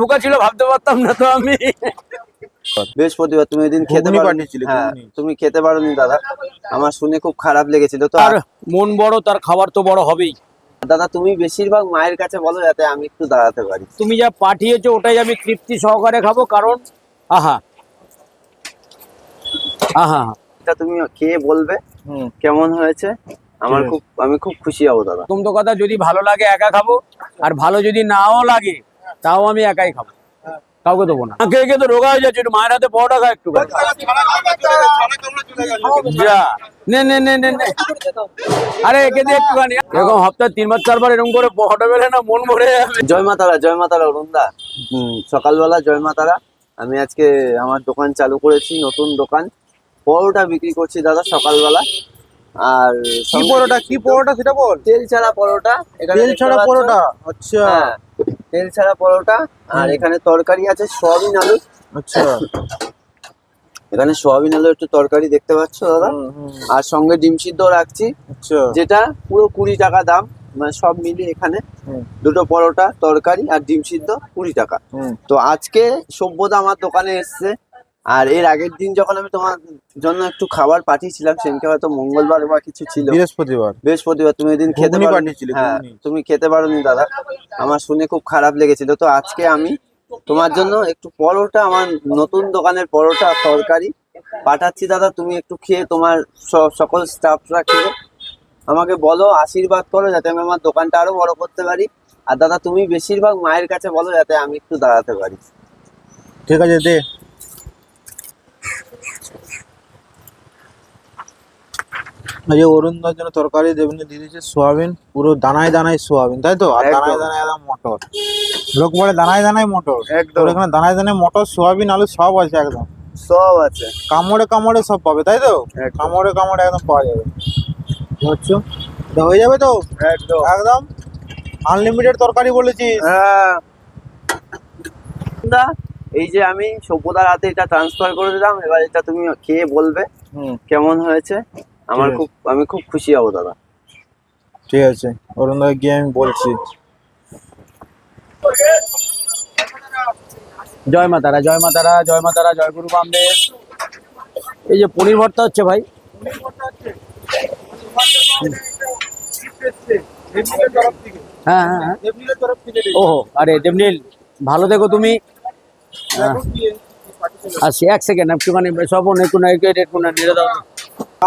ভুকা ছিল ভাবতে পারতাম না তো আমি। বৃহস্পতিবার তুমি ওই দিন খেতে পাঠিয়েছিলে, হ্যাঁ। তুমি খেতে পারোনি দাদা। আমার শুনে খুব খারাপ লেগেছিল তো। আর মন বড় তার খাবার তো বড় হবেই। দাদা তুমি বেশিরভাগ মায়ের কাছে বলো যাতে আমি একটু দাঁড়াতে পারি। তুমি যা পাঠিয়েছো ওটাই আমি তৃপ্তি সহকারে খাব কারণ আহা। আহা। এটা তুমি খেয়ে বলবে? হুম। কেমন হয়েছে? আমার খুব আমি খুব খুশি হব দাদা। প্রথম তো কথা যদি ভালো লাগে একা খাব। আর ভালো যদি নাও লাগে তাও আমি একাই খাব। কাউকে দেবো না। কে কে তো রোগা হয়ে যাচ্ছে একটু মায়ের হাতে পরোটা খা একটু নে নে নে নে নে। আরে একে দিয়ে একটুখানি। এরকম সপ্তাহে তিনবার চারবার এরকম করে পরোটা বেলে না মন ভরে যাবে। জয় মা তারা জয় অরুণদা। সকালবেলা জয় আমি আজকে আমার দোকান চালু করেছি নতুন দোকান। পরোটা বিক্রি করছি দাদা সকালবেলা। আর কি পরোটা? কি পরোটা সেটা বল। তেল ছাড়া পরোটা তেল ছাড়া পরোটা? আচ্ছা। হ্যাঁ। তেল ছাড়া পরোটা আর এখানে তরকারি আছে সোয়াবিন আলু। আচ্ছা। এখানে সোয়াবিন আলু একটু তরকারি দেখতে পাচ্ছ দাদা? আর সঙ্গে ডিম সিদ্ধ রাখছি। আচ্ছা। যেটা পুরো কুড়ি টাকা দাম মানে সব মিলিয়ে এখানে দুটো পরোটা তরকারি আর ডিম সিদ্ধ কুড়ি টাকা। তো আজকে সভ্যতা আমার দোকানে এসছে। আর এর আগের দিন যখন আমি তোমার জন্য একটু খাবার পাঠিয়েছিলাম সেদিনকে হয়তো মঙ্গলবার বা কিছু ছিল। বৃহস্পতিবার। বৃহস্পতিবার তুমি ওই দিন খেতে পাঠিয়েছিলে, হ্যাঁ তুমি খেতে পারোনি দাদা। আমার শুনে খুব খারাপ লেগেছিল। তো আজকে আমি তোমার জন্য একটু পরোটা আমার নতুন দোকানের পরোটা তরকারি পাঠাচ্ছি দাদা। তুমি একটু খেয়ে তোমার সকল স্টাফরা খেয়ে আমাকে বলো আশীর্বাদ করো যাতে আমি আমার দোকানটা আরও বড় করতে পারি। আর দাদা তুমি বেশিরভাগ মায়ের কাছে বলো যাতে আমি একটু দাঁড়াতে পারি। ঠিক আছে দে। যে অরুণদার জন্য তরকারি দেবেন দিয়ে দিয়েছে সোয়াবিন পুরো দানায় দানায় সোয়াবিন তাই তো? আর দানায় দানায় একদম মটর। লোক বলে দানায় দানায় মটর। একদম। এখানে দানায় দানায় মটর সোয়াবিন আলু সব আছে একদম। সব আছে। কামড়ে কামড়ে সব পাবে তাই তো? কামড়ে কামড়ে একদম পাওয়া যাবে। বুঝছ? তো হয়ে যাবে তো? একদম। একদম? আনলিমিটেড তরকারি বলেছি হ্যাঁ। দা, এই যে আমি সভ্যতার হাতে এটা ট্রান্সফার করে দিলাম এবার এটা তুমি খেয়ে বলবে হুম। কেমন হয়েছে। আমার খুব আমি খুব খুশি হব দাদা ঠিক আছে অরুণদাকে গিয়ে আমি বলছি জয় মাতারা জয় মাতারা জয় মাতারা জয় গুরু বামদেব এই যে পনির ভর্তা হচ্ছে ভাই হ্যাঁ হ্যাঁ হ্যাঁ ওহো আরে দেবনীল ভালো দেখো তুমি হ্যাঁ। আসছি এক সেকেন্ড একটুখানি সব একটু না একটু একটু নেড়ে দাও।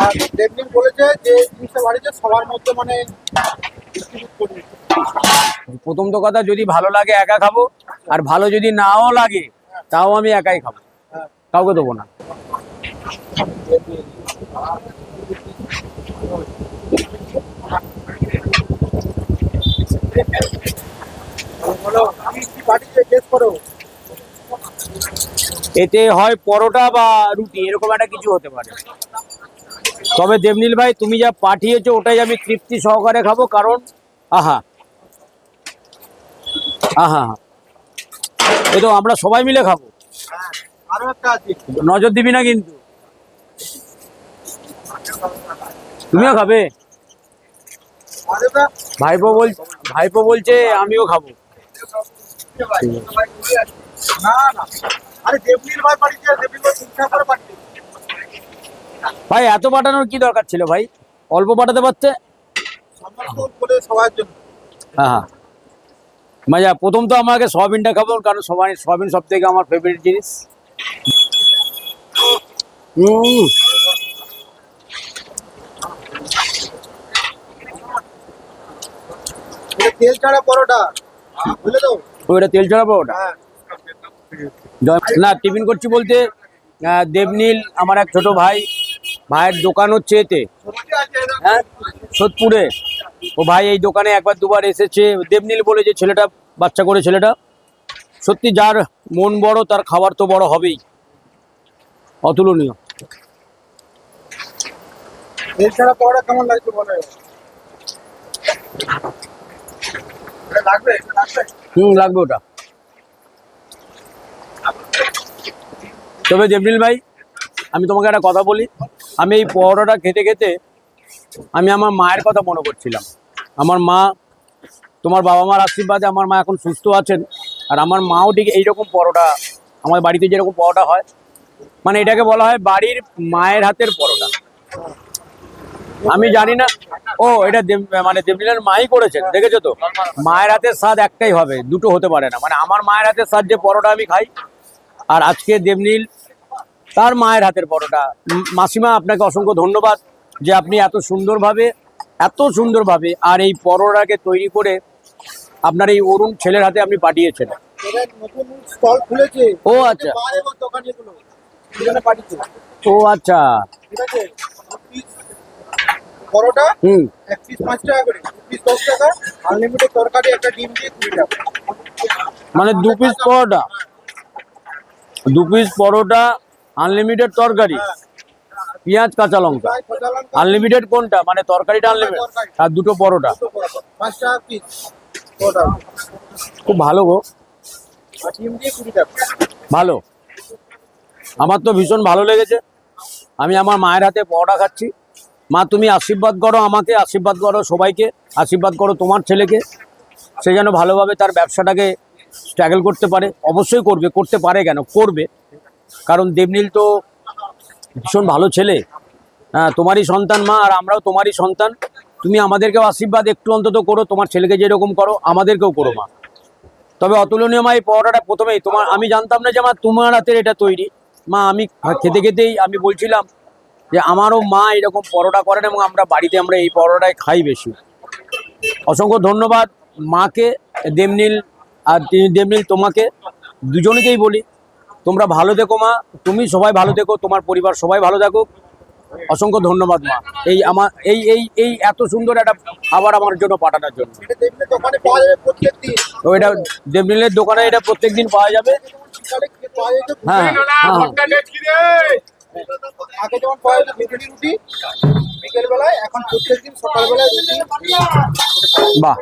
আর ডেভলিন বলেছে যে জিনিসটা বাড়িতে সবার মধ্যে মানে প্রথম তো কথা যদি ভালো লাগে একা খাব আর ভালো যদি নাও লাগে তাও আমি একাই খাব। কাউকে দেবো না। এতে হয় পরোটা বা রুটি এরকম একটা কিছু হতে পারে। তবে দেবনীল ভাই তুমি যা পাঠিয়েছো ওটাই আমি তৃপ্তি সহকারে খাব কারণ আহা আহা এ তো আমরা সবাই মিলে খাব। নজর দিবি না কিন্তু। তুমিও খাবে? ভাইপো বল ভাইপো বলছে আমিও খাব। না না। আরে দেবলির ভাই বাড়িতে দেবলির ভাই ঠিকঠাক করে পাঠিয়ে ভাই এত পাঠানোর কি দরকার ছিল ভাই? অল্প পাঠাতে পারতে? হ্যাঁ হ্যাঁ। মজা প্রথম তো আমাকে সয়াবিনটা খাব কারণ সবাই সয়াবিন সব থেকে আমার ফেভারিট জিনিস। তেল ছাড়া পরোটা বুঝলে তো ওইটা তেল ছড়াবো ওটা হ্যাঁ। না টিফিন করছি বলতে দেবনীল আমার এক ছোট ভাই ভাইয়ের দোকান হচ্ছে এতে। হ্যাঁ? সোদপুরে। ও ভাই এই দোকানে একবার দুবার এসেছে। দেবনীল বলে যে ছেলেটা বাচ্চা করে ছেলেটা। সত্যি যার মন বড় তার খাবার তো বড় হবেই। অতুলনীয়। হুম লাগবে ওটা। তবে দেবনীল ভাই আমি তোমাকে একটা কথা বলি। আমি এই পরোটাটা খেতে খেতে আমি আমার মায়ের কথা মনে করছিলাম। আমার মা, তোমার বাবা মার আশীর্বাদে আমার মা এখন সুস্থ আছেন। আর আমার মাও ঠিক এইরকম পরোটা আমার বাড়িতে যেরকম পরোটা হয় মানে এটাকে বলা হয় বাড়ির মায়ের হাতের পরোটা। আমি জানি না, ও, এটা মানে দেবলীলার মাই করেছেন, দেখেছ তো? মায়ের হাতের স্বাদ একটাই হবে, দুটো হতে পারে না। মানে আমার মায়ের হাতের স্বাদ যে পরোটা আমি খাই, আর আজকে দেবনীল তার মায়ের হাতের পরোটা। মাসিমা আপনাকে অসংখ্য ধন্যবাদ যে আপনি এত সুন্দরভাবে এত সুন্দরভাবে আর এই পরোটাকে তৈরি করে আপনার এই অরুণ ছেলের হাতে আপনি পাঠিয়েছেন। ও আচ্ছা। ও আচ্ছা। ঠিক আছে? দু piece পরোটা হুম। এক পিস পাঁচ টাকা করে পিস দশ টাকা আনলিমিটেড তরকারি একটা ডিম দিয়ে কুড়ি টাকা। মানে দু পিস পরোটা। দু পিস পরোটা আনলিমিটেড তরকারি। পেঁয়াজ কাঁচা লঙ্কা। আনলিমিটেড কোনটা? মানে তরকারিটা আনলিমিটেড আর দুটো পরোটা। খুব ভালো গো। ভালো। আমার তো ভীষণ ভালো লেগেছে। আমি আমার মায়ের হাতে পরোটা খাচ্ছি। মা তুমি আশীর্বাদ করো আমাকে আশীর্বাদ করো সবাইকে আশীর্বাদ করো তোমার ছেলেকে। সে যেন ভালোভাবে তার ব্যবসাটাকে স্ট্রাগল করতে পারে। অবশ্যই করবে করতে পারে কেন? করবে। কারণ দেবনীল তো ভীষণ ভালো ছেলে। হ্যাঁ তোমারই সন্তান মা আর আমরাও তোমারই সন্তান। তুমি আমাদেরকেও আশীর্বাদ একটু অন্তত করো, তোমার ছেলেকে যেরকম করো, আমাদেরকেও করো মা। তবে অতুলনীয় মা এই পরোটাটা প্রথমেই তোমার, আমি জানতাম না যে মা তোমার হাতের এটা তৈরি। মা, আমি খেতে খেতেই আমি বলছিলাম যে আমারও মা এরকম পরোটা করেন এবং আমরা বাড়িতে আমরা এই পরোটাই খাই বেশি। অসংখ্য ধন্যবাদ মাকে, দেবনীল আর দেবনীল তোমাকে, দুজনকেই বলি। তোমরা ভালো দেখো মা তুমি সবাই ভালো দেখো তোমার পরিবার সবাই ভালো থাকো অসংখ্য ধন্যবাদ মা। এই আমার এই এই এই এত সুন্দর একটা খাবার আমার জন্য পাঠানোর জন্য। এটা দেখলে দোকানে এটা প্রত্যেক দিন তো এটা দেবনীলের দোকানে এটা প্রত্যেকদিন পাওয়া যাবে। হ্যাঁ হ্যাঁ আগে যেমন পাওয়া যেত ঘুগনি রুটি বিকেল এখন প্রত্যেক সকালবেলায় রুটি। বাহ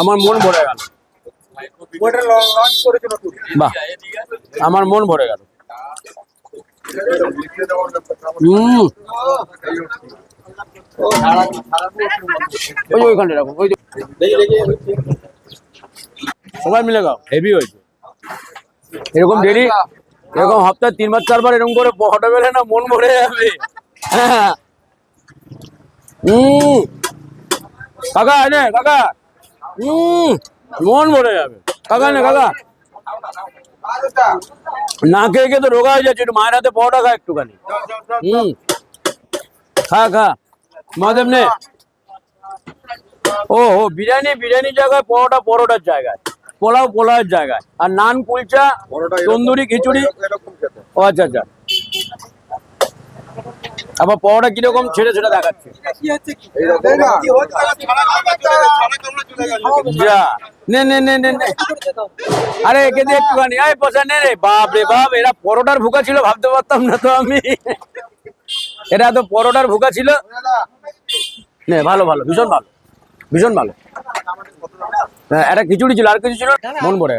আমার মন ভরে গেল। বাহ। আমার মন ভরে গেল। ওই যে রাখো ওই সবাই মিলে গাও। হেভি হয়েছে। এরকম ডেলি এরকম সপ্তাহে তিনবার চারবার এরকম করে ফটো পেলে না মন ভরে যাবে। কাকা এনে কাকা। মন ভরে যাবে। কাকা নে কাকা। না খেয়ে খেয়ে তো রোগা হয়ে যাচ্ছে একটু মায়ের হাতে পরোটা খা একটুখানি। হুম। খা খা। মহাদেব নে। ও ও বিরিয়ানি বিরিয়ানির জায়গায় পরোটা পরোটার জায়গায়। পোলাও পোলাওয়ের জায়গায়। আর নান কুলচা তন্দুরি খিচুড়ি। ও আচ্ছা আচ্ছা। আবার পরোটা কীরকম ছেড়ে ছেড়ে দেখাচ্ছে। যা। নে নে নে নে নে। আরে একে দিয়ে একটুখানি। আয় নে রে। বাপ রে বাপ এরা পরোটার ভুকা ছিল ভাবতে পারতাম না তো আমি। এরা তো পরোটার ভুকা ছিল। নে ভালো ভালো ভীষণ ভালো ভীষণ ভালো। হ্যাঁ একটা খিচুড়ি ছিল আর কিছু ছিল মন ভরে।